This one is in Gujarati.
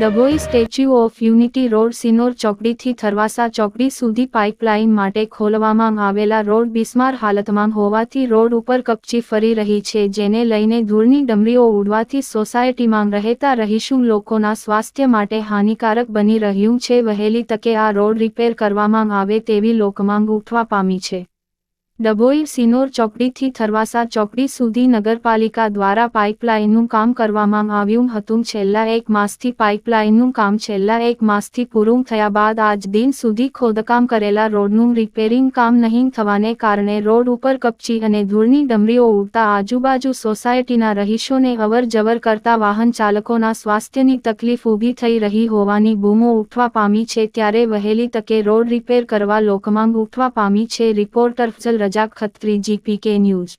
Dabhoi Statue of Unity road Sinor ચોકડીથી Tharvasa ચોકડી સુધી પાઇપલાઇન માટે ખોલવામાં આવેલા રોડ બિસ્માર હાલતમાં હોવાથી રોડ ઉપર કપચી ફરી રહી છે, જેને લઈને ધૂળની ડમરીઓ ઉડવાથી સોસાયટીમાં રહેતા રહીશું લોકોના સ્વાસ્થ્ય માટે હાનિકારક બની રહ્યું છે, વહેલી તકે આ રોડ રિપેર કરવામાં આવે તેવી લોકમાંગ ઉઠવા પામી છે. ડભોઈ સિનોર ચોકડીથી થરવાસા ચોકડી સુધી નગરપાલિકા દ્વારા પાઇપલાઇનનું કામ કરવામાં આવ્યું હતું. છેલ્લા એક માસથી પાઇપલાઇનનું કામ છેલ્લા એક માસથી પૂરું થયા બાદ આજ દિન સુધી ખોદકામ કરેલા રોડનું રિપેરિંગ કામ નહીં થવાને કારણે રોડ ઉપર કપચી અને ધૂળની ડમરીઓ ઉડતા આજુબાજુ સોસાયટીના રહીશોને અવરજવર કરતા વાહન ચાલકોના સ્વાસ્થ્યની તકલીફ ઊભી થઈ રહી હોવાની બૂમો ઉઠવા પામી છે. ત્યારે વહેલી તકે રોડ રિપેર કરવા લોકમાંગ ઉઠવા પામી છે. Reporter Fazal Razak Khatri GPK news.